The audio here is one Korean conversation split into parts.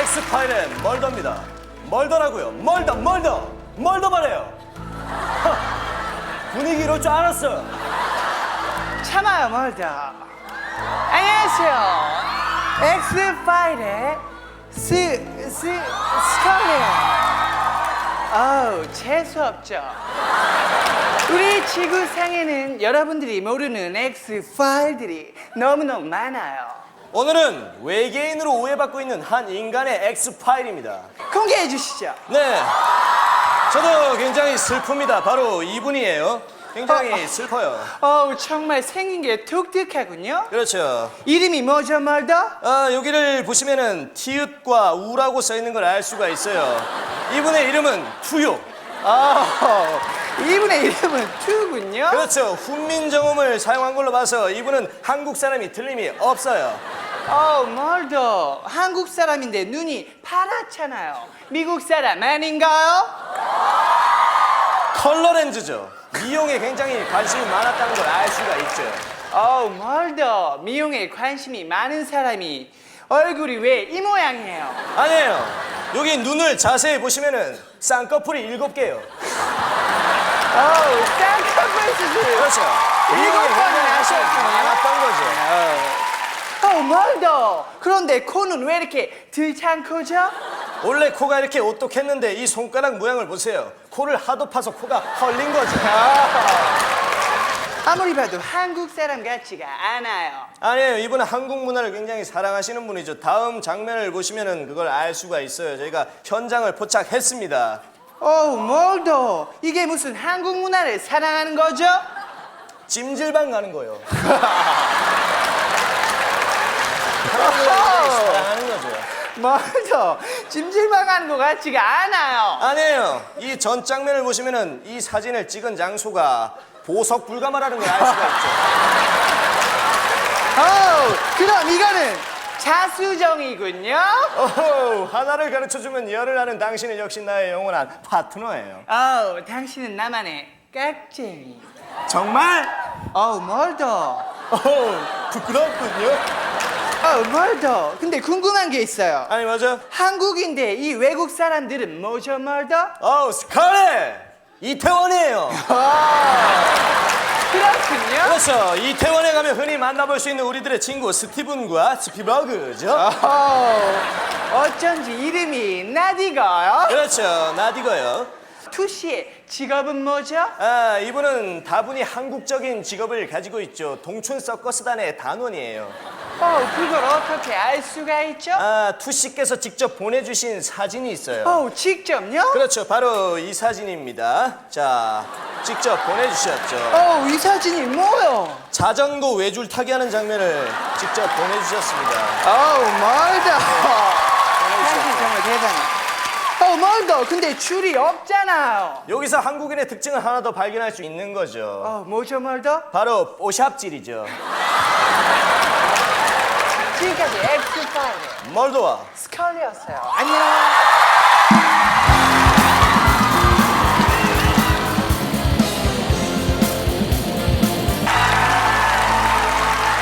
엑스파일의 멀더입니다. 멀더라고요. 멀더, 멀더, 멀더 말해요. 하, 분위기 이럴 줄 알았어요. 참아요 멀더 안녕하세요 엑스파일의 스, 스, 스컬이에요 어우 재수없죠 우리 지구상에는 여러분들이 모르는 엑스 파일들이 너무너무 많아요 오늘은 외계인으로 오해받고 있는 한 인간의 엑스파일입니다. 공개해 주시죠 네. 저도 굉장히 슬픕니다. 바로 이분이에요. 굉장히 슬퍼요. 어우 정말 생긴 게 독특하군요 그렇죠. 이름이 뭐죠 멀더? 아, 여기를 보시면은 티읕과 우라고 써 있는 걸 알 수가 있어요. 이분의 이름은 투요. 어, 이분의 이름은 투군요 그렇죠. 훈민정음을 사용한 걸로 봐서 이분은 한국 사람이 틀림이 없어요. 어, 멀더. 한국 사람인데 눈이 파랗잖아요. 미국 사람 아닌가요? 컬러 렌즈죠. 미용에 굉장히 관심이 많았다는 걸 알 수가 있죠. 어, 멀더. 미용에 관심이 많은 사람이 얼굴이 왜 이 모양이에요? 아니에요. 여기 눈을 자세히 보시면은 쌍꺼풀이 일곱 개요. 어우, 쌍꺼풀 수술. 그렇죠. 일곱 관심이 하셨군요. 많았던 거죠. 어, 멀더. 그런데 코는 왜 이렇게 들창 크죠? 원래 코가 이렇게 오똑했는데 이 손가락 모양을 보세요. 코를 하도 파서 코가 헐린 거죠. 아무리 봐도 한국 사람 같지가 않아요. 아니에요. 이분은 한국 문화를 굉장히 사랑하시는 분이죠. 다음 장면을 보시면은 그걸 알 수가 있어요. 저희가 현장을 포착했습니다. 어우, 멀더. 이게 무슨 한국 문화를 사랑하는 거죠? 찜질방 가는 거요. 한국 문화를 굉장히 사랑 하는 거죠. 멀더. 찜질방 가는 것 같지가 않아요. 아니에요. 이 전 장면을 보시면은 이 사진을 찍은 장소가 보석 불가마라는 걸 알 수가 있죠. 어우, 그럼 이거는 자수정이군요. 오호, 하나를 가르쳐 주면 열을 하는 당신은 역시 나의 영원한 파트너예요. 어우, 당신은 나만의 깍쟁이. 정말? 어우, 멀더. 오호, 부끄럽군요. 멀더. 근데 궁금한 게 있어요. 아니 맞아? 한국인데 이 외국 사람들은 뭐죠, 멀더? 어우 스칼렛! 이태원이에요. 그렇군요. 그렇죠. 이태원에 가면 흔히 만나볼 수 있는 우리들의 친구 스티븐과 스피버그죠. 어우, 어쩐지 이름이 나디가요. 그렇죠. 나디거요. 투씨의 직업은 뭐죠? 아, 이분은 다분히 한국적인 직업을 가지고 있죠. 동춘 서커스단의 단원이에요. 어우, 그걸 어떻게 알 수가 있죠? 아, 투씨께서 직접 보내주신 사진이 있어요. 어우, 직접요? 그렇죠. 바로 이 사진입니다. 자, 직접 보내주셨죠. 어우, 이 사진이 뭐요? 자전거 외줄 타기 하는 장면을 직접 보내주셨습니다. 어우, 멀더. 당신 정말 대단해. 어, 멀더. 근데 줄이 없잖아요. 여기서 한국인의 특징을 하나 더 발견할 수 있는 거죠. 어, 뭐죠, 멀더? 바로 뽀샵질이죠. 지금까지 엑스파일의 멀도와 스컬리였어요. 안녕.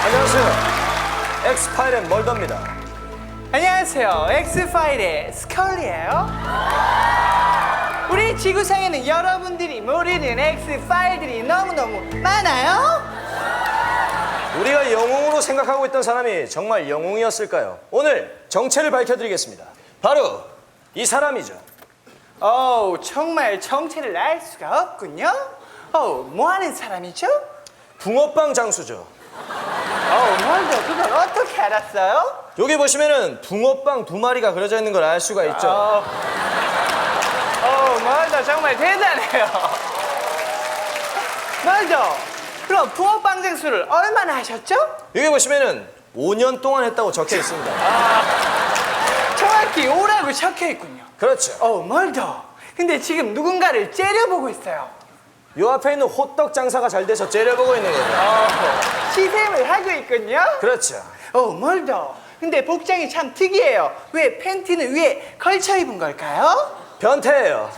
안녕하세요. 엑스파일의 멀더입니다. 안녕하세요. 엑스파일의 스컬리예요. 우리 지구상에는 여러분들이 모르는 엑스파일들이 너무너무 많아요. 우리가 영웅으로 생각하고 있던 사람이 정말 영웅이었을까요? 오늘 정체를 밝혀드리겠습니다. 바로 이 사람이죠. 어우, 정말 정체를 알 수가 없군요. 어우, 뭐 하는 사람이죠? 붕어빵 장수죠. 어우, 멀더. 그걸 어떻게 알았어요? 여기 보시면은 붕어빵 두 마리가 그려져 있는 걸 알 수가 있죠. 어, 어, 멀더 정말 대단해요. 멀더, 그럼 붕어빵 장수를 얼마나 하셨죠? 여기 보시면은 5년 동안 했다고 적혀 있습니다. 정확히 오라고 적혀 있군요. 그렇죠. 어, 멀더. 근데 지금 누군가를 째려보고 있어요. 요 앞에 있는 호떡 장사가 잘 돼서 째려보고 있는 거죠. 시샘을 하고 있군요. 그렇죠. 어, 멀더. 근데 복장이 참 특이해요. 왜 팬티는 위에 걸쳐 입은 걸까요? 변태예요.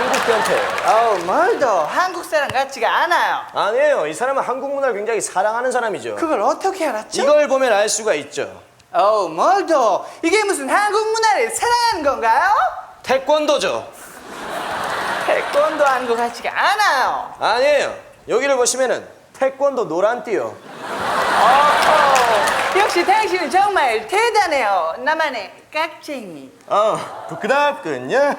한국 변태예요. 어, 멀더. 한국 사람 같지가 않아요. 아니에요. 이 사람은 한국 문화를 굉장히 사랑하는 사람이죠. 그걸 어떻게 알았죠? 이걸 보면 알 수가 있죠. 어, 뭘더 이게 무슨 한국 문화를 사랑하는 건가요? 태권도죠. 태권도 것 같지가 않아요. 아니에요. 여기를 보시면은 태권도 노란띠요. 어허, 역시 당신은 정말 대단해요. 나만의 깍쟁이. 어, 부끄럽군요.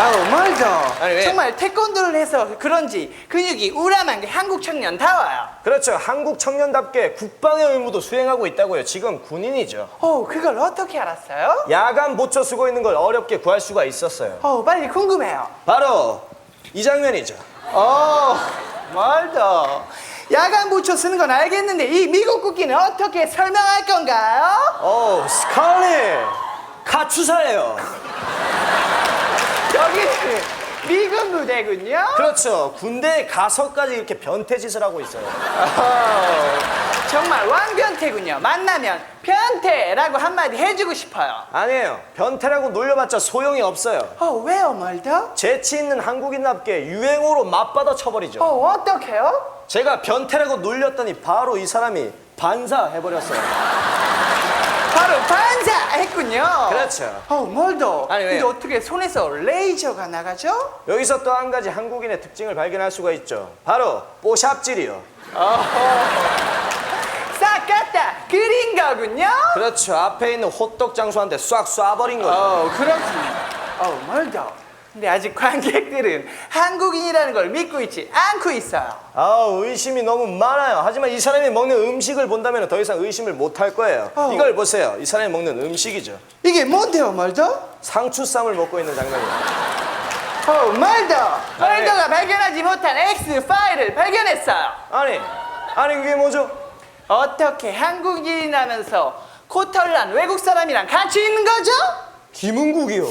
아우 멀더 아니, 왜? 정말 태권도를 해서 그런지 근육이 우람한 게 한국 청년다워요 그렇죠. 한국 청년답게 국방의 의무도 수행하고 있다고요. 지금 군인이죠. 어 그걸 어떻게 알았어요? 야간 보초 쓰고 있는 걸 어렵게 구할 수가 있었어요. 어 빨리 궁금해요 바로 이 장면이죠. 어 멀더 야간 부초 쓰는 건 알겠는데 이 미국 국기는 어떻게 설명할 건가요? 오, 스칼렛! 가추사예요. 여기는 미국 무대군요 그렇죠. 군대에 가서까지 이렇게 변태짓을 하고 있어요. 어, 정말 왕변태군요 만나면 변태라고 한마디 해주고 싶어요 아니에요. 변태라고 놀려봤자 소용이 없어요. 어 왜요 멀더? 재치 있는 한국인답게 유행어로 맞받아 쳐버리죠. 어 어떡해요? 제가 변태라고 놀렸더니 바로 이 사람이 반사해버렸어요. 바로 반사 했군요. 그렇죠. 어, 멀더. 아니, 근데? 어떻게 손에서 레이저가 나가죠? 여기서 또 한 가지 한국인의 특징을 발견할 수가 있죠. 바로 뽀샵질이요. 싹 갖다 그린 거군요. 그렇죠. 앞에 있는 호떡 장수한테 싹 쏴버린 거죠. 어, 그렇군요. 어, 멀더. 근데 아직 관객들은 한국인이라는 걸 믿고 있지 않고 있어요. 아 의심이 너무 많아요. 하지만 이 사람이 먹는 음식을 본다면 더 이상 의심을 못 할 거예요. 어. 이걸 보세요. 이 사람이 먹는 음식이죠. 이게 뭔데요, 멀더? 상추쌈을 먹고 있는 장면이에요. 어. 아니. 멀더가 발견하지 못한 X 파일을 발견했어요. 아니, 아니 그게 뭐죠? 어떻게 한국인이라면서 코털난 외국 사람이랑 같이 있는 거죠? 김은국이요.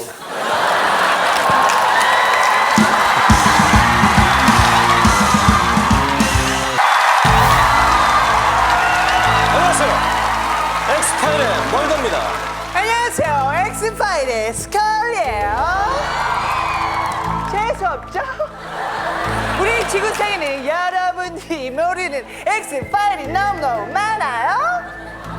엑스파일의 멀더입니다. 안녕하세요. 엑스파일의 스컬이에요. 재수없죠? 우리 지구상에는 여러분들이 모르는 엑스파일이 너무너무 많아요.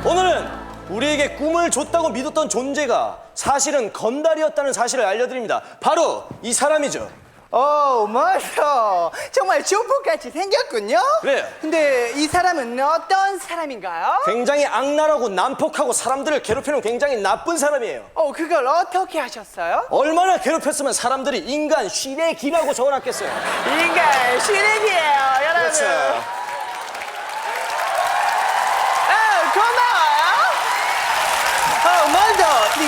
오늘은 우리에게 꿈을 줬다고 믿었던 존재가 사실은 건달이었다는 사실을 알려드립니다. 바로 이 사람이죠. 오, 멋져. 정말 조폭같이 생겼군요. 그래요. 근데 이 사람은 어떤 사람인가요? 굉장히 악랄하고 난폭하고 사람들을 괴롭히는 굉장히 나쁜 사람이에요. 어, 그걸 어떻게 하셨어요? 얼마나 괴롭혔으면 사람들이 인간 쉬레기라고 적어놨겠어요. 인간 시래기예요, 여러분. 그렇죠. 아, 이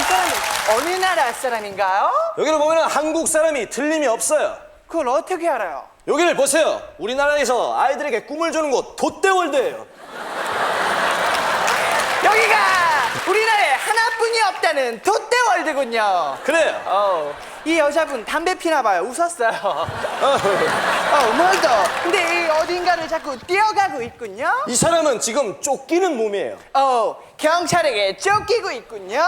사람은 어느 나라 사람인가요? 여기를 보면 한국 사람이 틀림이 없어요. 그걸 어떻게 알아요? 여기를 보세요. 우리나라에서 아이들에게 꿈을 주는 곳 돛대월드예요. 여기가 우리나라에 하나뿐이 없다는 돛대월드군요. 그래요. 어, 이 여자분 담배 피나 봐요. 웃었어요. 어, 멀더. 근데 이 어딘가를 자꾸 뛰어가고 있군요. 이 사람은 지금 쫓기는 몸이에요. 어, 경찰에게 쫓기고 있군요.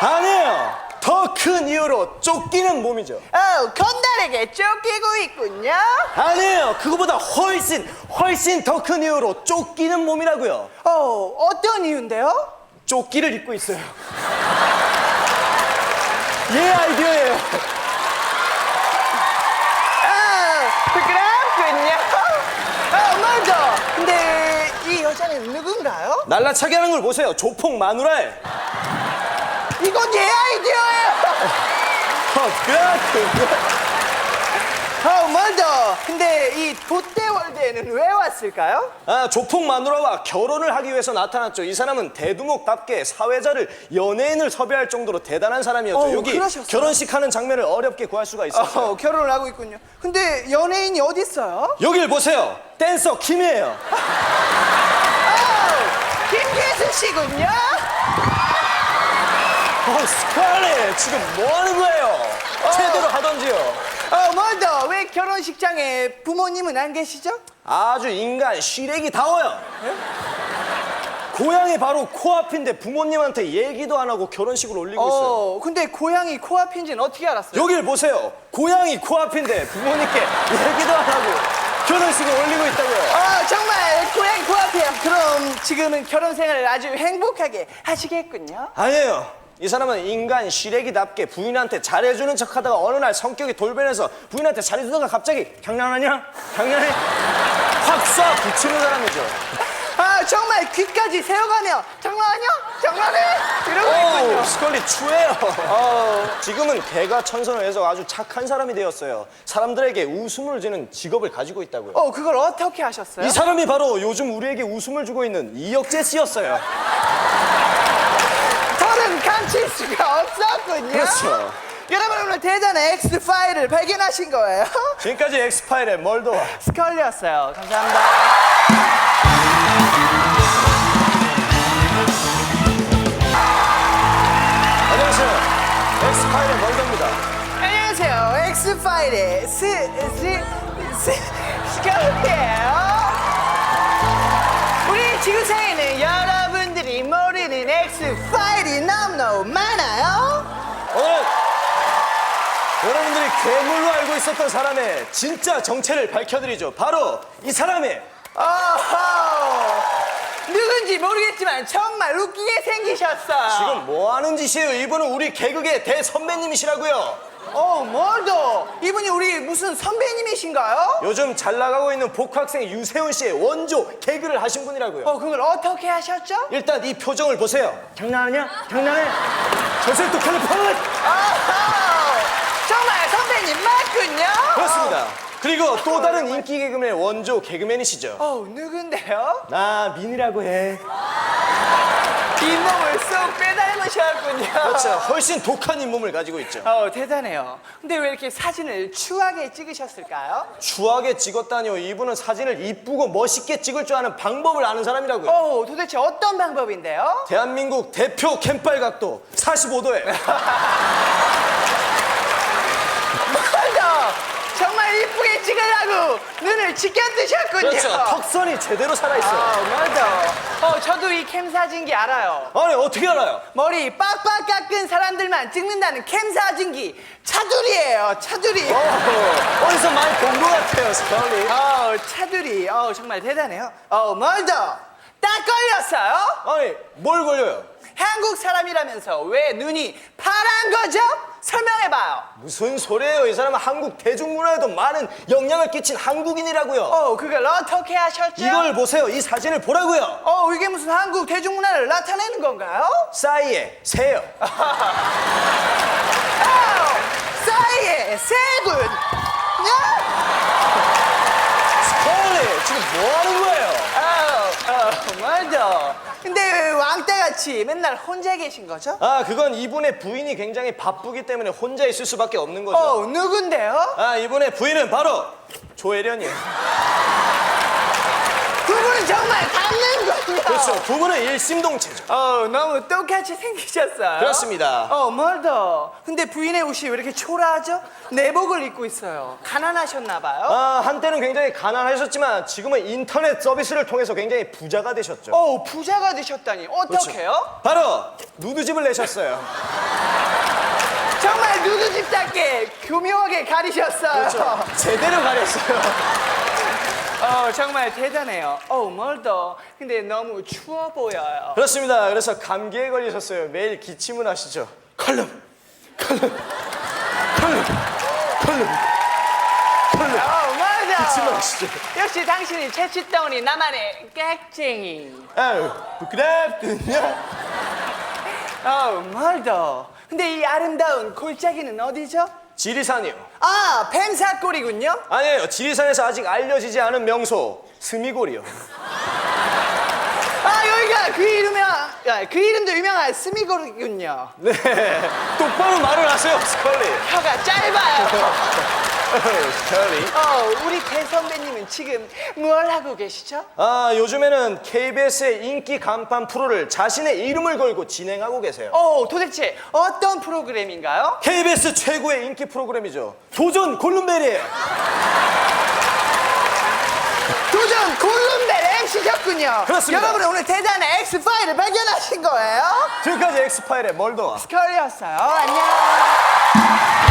아니에요. 더 큰 이유로 쫓기는 몸이죠. 어, 건달에게 쫓기고 있군요. 아니에요. 그거보다 훨씬 훨씬 더 큰 이유로 쫓기는 몸이라고요. 어, 어떤 이유인데요? 조끼를 입고 있어요. 얘 아이디어예요. 아, 부끄럽군요. 아, 맞아. 근데 이 여자는 누군가요? 날라차게 하는 걸 보세요. 조폭 마누라에. 이건 제 아이디어예요. 어, 그래. 어, 맞아. 근데 이 롯데월드에는 왜 왔을까요? 아, 조폭 마누라와 결혼을 하기 위해서 나타났죠. 이 사람은 대두목답게 사회자를 연예인을 섭외할 정도로 대단한 사람이었죠. 어, 여기 그러셨어요? 결혼식 하는 장면을 어렵게 구할 수가 있었어요. 어, 결혼을 하고 있군요. 근데 연예인이 어디 있어요? 여길 보세요. 댄서 킴이에요. 어, 김규수 씨군요. 어, 스칼렛 지금 뭐 하는 거예요? 제대로 하던지요. 어, 맞아. 왜 결혼식장에 부모님은 안 계시죠? 아주 인간 시래기다워요. 고향이 바로 코앞인데 부모님한테 얘기도 안 하고 결혼식을 올리고 있어요. 어, 근데 고향이 코앞인지는 어떻게 알았어요? 여길 보세요. 고향이 코앞인데 부모님께 얘기도 안 하고 결혼식을 올리고 있다고요. 아 정말 고양이 코앞이야. 그럼 지금은 결혼 생활을 아주 행복하게 하시겠군요. 아니에요. 이 사람은 인간 시래기답게 부인한테 잘해주는 척하다가 어느 날 성격이 돌변해서 부인한테 잘해주다가 갑자기 장난하냐? 장난해? 확쏴 붙이는 사람이죠. 아 정말 귀까지 세워가며 장난하냐? 장난해? 이러고 오, 있군요. 스컬리 추해요. 지금은 개가 천선을 해서 아주 착한 사람이 되었어요. 사람들에게 웃음을 주는 직업을 가지고 있다고요. 어 그걸 어떻게 하셨어요? 이 사람이 바로 요즘 우리에게 웃음을 주고 있는 이혁재 씨였어요. 저는 감칠 수가 없었군요. 그렇죠. 여러분 오늘 대단한 X 파일을 발견하신 거예요? 지금까지 엑스파일의 멀더와 스컬리였어요. 감사합니다. 안녕하세요. 엑스파일의 멀더입니다. 안녕하세요. X 파일의 스스 스컬리예요. 우리 지구상에는 여러 괴물로 알고 있었던 사람의 진짜 정체를 밝혀드리죠. 바로 이 사람의 어허. 누군지 모르겠지만 정말 웃기게 생기셨어. 지금 뭐 하는 짓이에요? 이분은 우리 개그계 대선배님이시라고요. 어, 뭘더 이분이 우리 무슨 선배님이신가요? 요즘 잘 나가고 있는 복학생 유세훈 씨의 원조 개그를 하신 분이라고요. 어, 그걸 어떻게 하셨죠? 일단 이 표정을 보세요. 장난하냐? 장난해? 저슬 독하는 펀! 어허. 정말 선배님 맞군요. 그렇습니다. 그리고 또 다른 인기 개그맨의 원조 개그맨이시죠. 어, 누군데요? 나 민이라고 해. 잇몸을 쏙 빼닮으셨군요. 그렇죠. 훨씬 독한 잇몸을 가지고 있죠. 어, 대단해요. 근데 왜 이렇게 사진을 추하게 찍으셨을까요? 추하게 찍었다니요. 이분은 사진을 이쁘고 멋있게 찍을 줄 아는 방법을 아는 사람이라고요. 어, 도대체 어떤 방법인데요? 대한민국 대표 캠빨 각도 45도에 맞아. 정말 이쁘게 찍으려고 눈을 지켜드셨군요. 그렇죠. 턱선이 제대로 살아있어요. 아, 맞아. 어, 저도 이 캠 사진기 알아요. 아니 어떻게 알아요? 머리 빡빡 깎은 사람들만 찍는다는 캠 사진기 차두리예요, 차두리. 어, 어디서 많이 본 것 같아요, 스컬리. 어, 차두리. 어, 정말 대단해요. 어, 멀더. 딱 걸렸어요? 아니 뭘 걸려요? 한국 사람이라면서 왜 눈이 파란 거죠? 설명해봐요. 무슨 소리예요? 이 사람은 한국 대중문화에도 많은 영향을 끼친 한국인이라고요. 어, 그걸 어떻게 하셨죠? 이걸 보세요. 이 사진을 보라고요. 어, 이게 무슨 한국 대중문화를 나타내는 건가요? 싸이에 새요. 어, 싸이의 세군. 야? 스컬리 지금 뭐 하는 거예요? 어, 어, 맞아. 근데 왜 왕따같이 맨날 혼자 계신 거죠? 아 그건 이분의 부인이 굉장히 바쁘기 때문에 혼자 있을 수밖에 없는 거죠. 어, 누군데요? 아 이분의 부인은 바로 조혜련이에요. 두 분은 정말 닮는군요. 그렇죠. 두 분은 일심동체죠. 어, 너무 똑같이 생기셨어요. 그렇습니다. 어, 멀더. 근데 부인의 옷이 왜 이렇게 초라하죠? 내복을 입고 있어요. 가난하셨나봐요. 아 한때는 굉장히 가난하셨지만 지금은 인터넷 서비스를 통해서 굉장히 부자가 되셨죠. 어, 부자가 되셨다니. 그렇죠. 어떡해요? 바로 누드집을 내셨어요. 정말 누드집답게 교묘하게 가리셨어요. 그렇죠. 제대로 가렸어요. 어, 정말 대단해요. 어, 멀더. 근데 너무 추워 보여요. 그렇습니다. 그래서 감기에 걸리셨어요. 매일 기침을 하시죠. 컬름, 컬름, 컬름, 컬름, 컬름. 어, 맞아. 기침을 하시죠. 역시 당신이 채취덩어리 나만의 깍쟁이. 아유, 부끄럽군요. 어, 멀더. 근데 이 아름다운 골짜기는 어디죠? 지리산이요. 아, 뱀사골이군요. 아니에요. 지리산에서 아직 알려지지 않은 명소 스미골이요. 아, 여기가 그 이름이야. 야, 그 이름도 유명한 스미골이군요. 네, 똑바로 말을 하세요, 스컬리. 혀가 짧아요. 스컬리. 어, 우리 대선배님은 지금 뭘 하고 계시죠? 아, 요즘에는 KBS의 인기 간판 프로를 자신의 이름을 걸고 진행하고 계세요. 어, 도대체 어떤 프로그램인가요? KBS 최고의 인기 프로그램이죠. 도전 골룸벨이에요. 도전 골룸벨 MC셨군요. 그렇습니다. 여러분 오늘 대단한 X파일을 발견하신 거예요? 지금까지 엑스파일의 멀더와 스컬리였어요. 안녕.